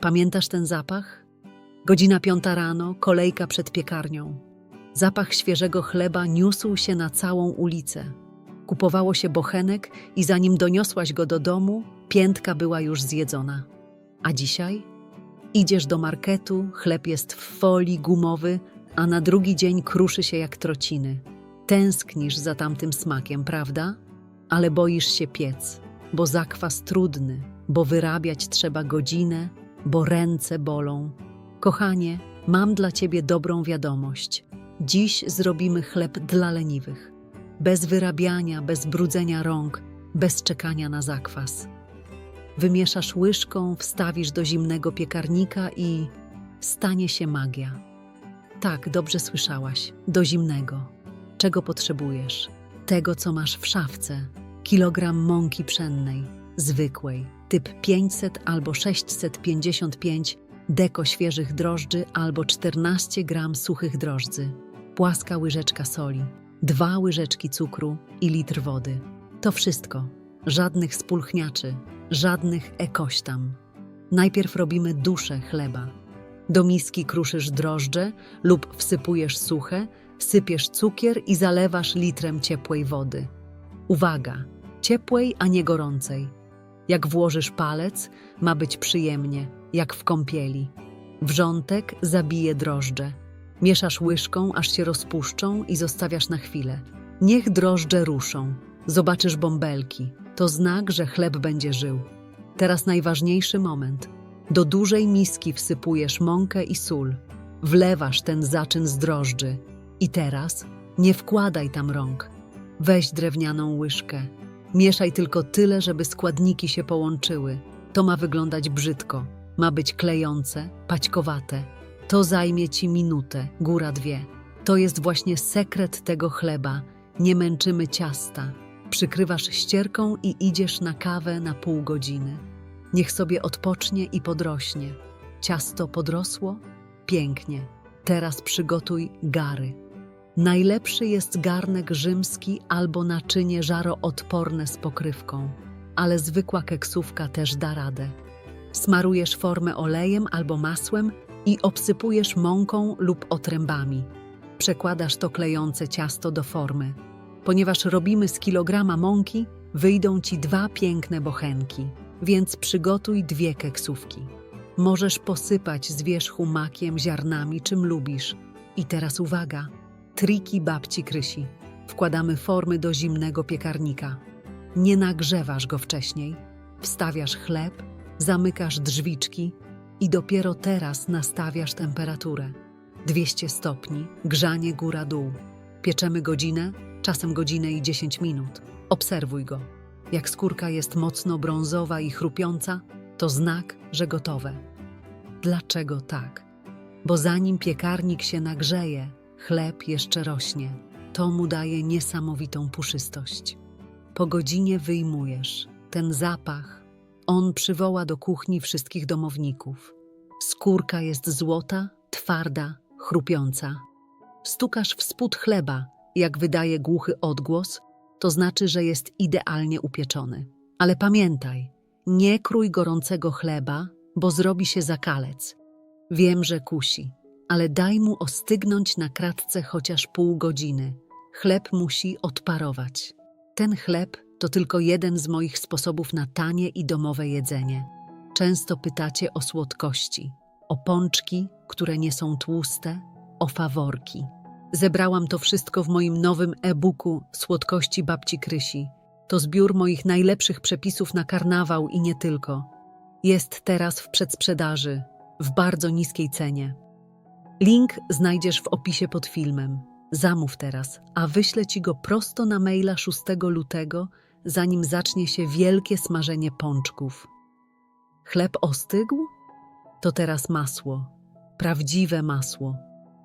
Pamiętasz ten zapach? Godzina piąta rano, kolejka przed piekarnią. Zapach świeżego chleba niósł się na całą ulicę. Kupowało się bochenek i zanim doniosłaś go do domu, piętka była już zjedzona. A dzisiaj? Idziesz do marketu, chleb jest w folii gumowy, a na drugi dzień kruszy się jak trociny. Tęsknisz za tamtym smakiem, prawda? Ale boisz się piec, bo zakwas trudny, bo wyrabiać trzeba godzinę, bo ręce bolą. Kochanie, mam dla ciebie dobrą wiadomość. Dziś zrobimy chleb dla leniwych. Bez wyrabiania, bez brudzenia rąk, bez czekania na zakwas. Wymieszasz łyżką, wstawisz do zimnego piekarnika i stanie się magia. Tak, dobrze słyszałaś. Do zimnego. Czego potrzebujesz? Tego, co masz w szafce. Kilogram mąki pszennej, zwykłej, typ 500 albo 655, deko świeżych drożdży albo 14 gram suchych drożdzy, płaska łyżeczka soli, dwa łyżeczki cukru i litr wody. To wszystko. Żadnych spulchniaczy, żadnych ekośtam. Najpierw robimy duszę chleba. Do miski kruszysz drożdże lub wsypujesz suche, sypiesz cukier i zalewasz litrem ciepłej wody. Uwaga, ciepłej, a nie gorącej. Jak włożysz palec, ma być przyjemnie, jak w kąpieli. Wrzątek zabije drożdże. Mieszasz łyżką, aż się rozpuszczą i zostawiasz na chwilę. Niech drożdże ruszą. Zobaczysz bąbelki. To znak, że chleb będzie żył. Teraz najważniejszy moment. Do dużej miski wsypujesz mąkę i sól. Wlewasz ten zaczyn z drożdży. I teraz nie wkładaj tam rąk. Weź drewnianą łyżkę. Mieszaj tylko tyle, żeby składniki się połączyły. To ma wyglądać brzydko. Ma być klejące, paćkowate. To zajmie ci minutę, góra dwie. To jest właśnie sekret tego chleba. Nie męczymy ciasta. Przykrywasz ścierką i idziesz na kawę na pół godziny. Niech sobie odpocznie i podrośnie. Ciasto podrosło? Pięknie. Teraz przygotuj gary. Najlepszy jest garnek rzymski albo naczynie żaroodporne z pokrywką, ale zwykła keksówka też da radę. Smarujesz formę olejem albo masłem i obsypujesz mąką lub otrębami. Przekładasz to klejące ciasto do formy. Ponieważ robimy z kilograma mąki, wyjdą ci dwa piękne bochenki, więc przygotuj dwie keksówki. Możesz posypać z wierzchu makiem, ziarnami, czym lubisz. I teraz uwaga, triki babci Krysi. Wkładamy formy do zimnego piekarnika. Nie nagrzewasz go wcześniej. Wstawiasz chleb, zamykasz drzwiczki i dopiero teraz nastawiasz temperaturę. 200 stopni, grzanie góra-dół. Pieczemy godzinę, czasem godzinę i 10 minut. Obserwuj go. Jak skórka jest mocno brązowa i chrupiąca, to znak, że gotowe. Dlaczego tak? Bo zanim piekarnik się nagrzeje, chleb jeszcze rośnie. To mu daje niesamowitą puszystość. Po godzinie wyjmujesz ten zapach. On przywoła do kuchni wszystkich domowników. Skórka jest złota, twarda, chrupiąca. Stukasz w spód chleba, jak wydaje głuchy odgłos, to znaczy, że jest idealnie upieczony. Ale pamiętaj, nie krój gorącego chleba, bo zrobi się zakalec. Wiem, że kusi, ale daj mu ostygnąć na kratce chociaż pół godziny. Chleb musi odparować. Ten chleb to tylko jeden z moich sposobów na tanie i domowe jedzenie. Często pytacie o słodkości, o pączki, które nie są tłuste, o faworki. Zebrałam to wszystko w moim nowym e-booku Słodkości babci Krysi. To zbiór moich najlepszych przepisów na karnawał i nie tylko. Jest teraz w przedsprzedaży, w bardzo niskiej cenie. Link znajdziesz w opisie pod filmem. Zamów teraz, a wyślę ci go prosto na maila 6 lutego, zanim zacznie się wielkie smażenie pączków. Chleb ostygł? To teraz masło. Prawdziwe masło.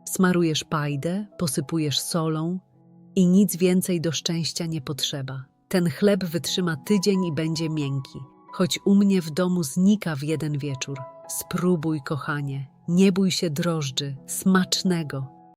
Smarujesz pajdę, posypujesz solą i nic więcej do szczęścia nie potrzeba. Ten chleb wytrzyma tydzień i będzie miękki, choć u mnie w domu znika w jeden wieczór. Spróbuj, kochanie, nie bój się drożdży, smacznego.